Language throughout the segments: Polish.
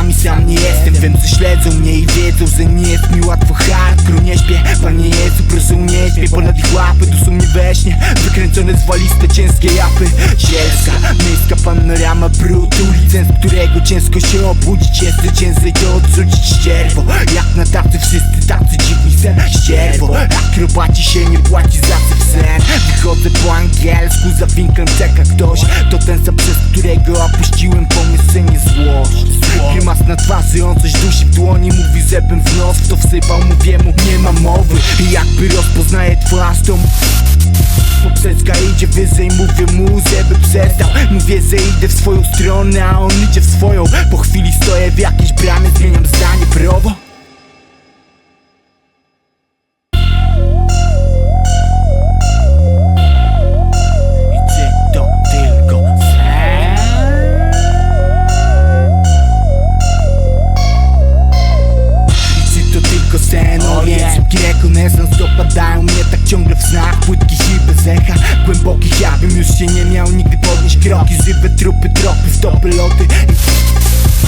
nami sam nie jestem Wiem, że śledzą mnie i wiedzą, że nie jest mi łatwo hardcore Nie śpię, Panie Jezu, proszę nie śpię. Ponad ich łapy, tu są mi we śnie. Wykręcone zwaliste, ciężkie japy. Zielska, miejska panorama brud Ulicę, z którego ciężko się obudzić. Jest to ciężej to odrzucić ścierwo. Jak na tacy wszyscy tacy dziwni sen Ścierwo, akrobaci się nie płaci za syf sen Wychodzę po na twarzy, on coś dusi w dłoni Mówi, żebym w to wsypał, mówię mu nie ma mowy. I jakby rozpoznaje twarz, to Poprzeczka idzie wyżej, mówię mu, żeby przestał. Mówię, że idę w swoją stronę, a on idzie w swoją. Po chwili stoję w jakiejś bramie, podnieść kroki Żywe trupy, tropy, stopy, loty.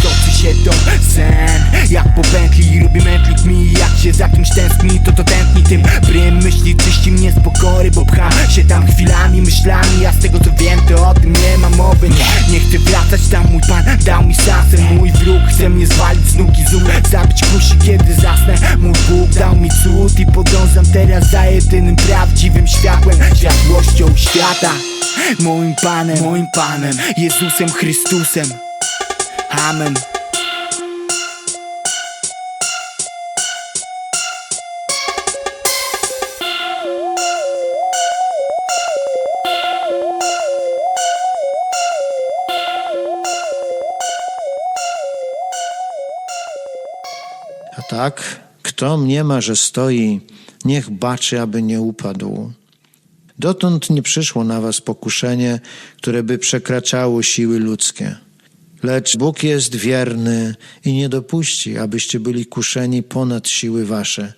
Toczy się to sen Jak po pętli robię mętlik mi Jak się za kimś tęskni to to tętni Tym. Brym myśli czyści mnie z pokory Bo pcha się tam chwilami, myślami. Ja z tego co wiem to o tym nie ma mowy. Nie, nie chcę wracać tam. Mój pan dał mi szansę. Mój wróg chce mnie zwalić z nóg i z umysłu Zabić kusi kiedy zasnę. Mój Bóg dał mi cud i podążam teraz za jedynym prawdziwym światłem Światłością świata Moim Panem, moim Panem Jezusem Chrystusem Amen. A tak, kto mniema, że stoi, niech baczy, aby nie upadł. Dotąd nie przyszło na was pokuszenie, które by przekraczało siły ludzkie. Lecz Bóg jest wierny i nie dopuści, abyście byli kuszeni ponad siły wasze,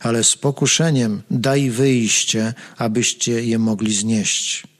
ale z pokuszeniem daj wyjście, abyście je mogli znieść.